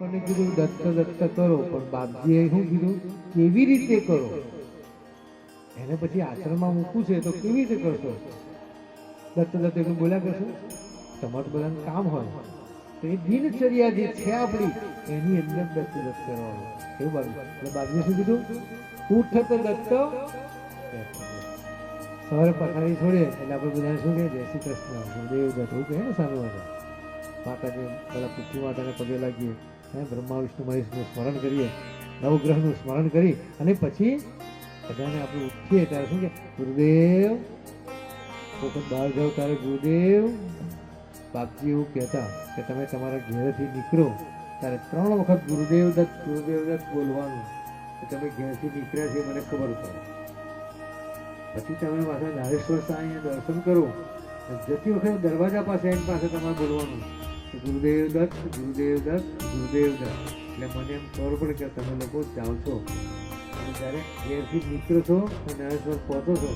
મને કીધું, દત્ત દત્ત કરો. પણ બાપજીએ શું કીધું? કેવી રીતે કરો? એને પછી આશ્રમમાં મૂકવું છે તો કેવી રીતે કરશો? દત્ત દત્ત એનું બોલ્યા કરશો? તમારું બધાનું કામ હોય. તો એ દિનચર્યા જે છે આપણી, એની અંદર દત્ત દત્ત કરવાનું. એવું બાજુ એટલે બાજુએ શું કીધું? ઉઠત દત્ત. સવારે પથારી છોડે, એટલે આપણે બધાને શું કહે? જય શ્રી કૃષ્ણ. દેવ દત્ત. એવું કહે ને સામે માતાજી, પેલા પૃથ્વી માતાને પગે લાગીએ. હે બ્રહ્મા વિષ્ણુ મહેશનું સ્મરણ કરીએ, નવગ્રહનું સ્મરણ કરી અને પછી બધાને આપણે ઉઠીએ ત્યારે શું કે, ગુરુદેવ વખત બહાર જાઓ ત્યારે ગુરુદેવ બાપજી એવું કહેતા કે તમે તમારા ઘેરથી નીકળો ત્યારે ત્રણ વખત ગુરુદેવ દત્ત ગુરુદેવ દત્ત બોલવાનું કે તમે ઘેરથી નીકળ્યા છે, મને ખબર પડે. પછી તમે પાછા નારેશ્વર સાંઈ દર્શન કરો જતી વખતે દરવાજા પાસે એની પાસે તમારે બોલવાનું. ગુરુદેવ દત્ત ગુરુદેવ દત્ત ગુરુદેવ દત્ત. એટલે મને એમ ખબર પડે કે તમે લોકો જાઓ છો. અને જ્યારે ઘેરથી નીકળો છો અને નરેશ્વર પહોંચો છો,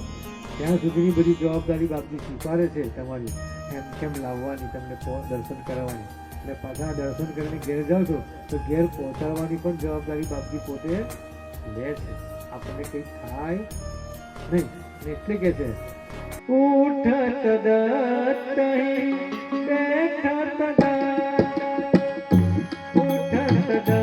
ત્યાં સુધીની બધી જવાબદારી બાપજી સ્વીકારે છે તમારી. એમ કેમ લાવવાની, તમને દર્શન કરાવવાની? એટલે પાછા દર્શન કરીને ઘેર જાઓ છો, તો ઘેર પહોંચાડવાની પણ જવાબદારી બાપજી પોતે લે છે. આપણને કંઈ થાય નહીં. એટલે કે છે, ઉઠત દત્ત da da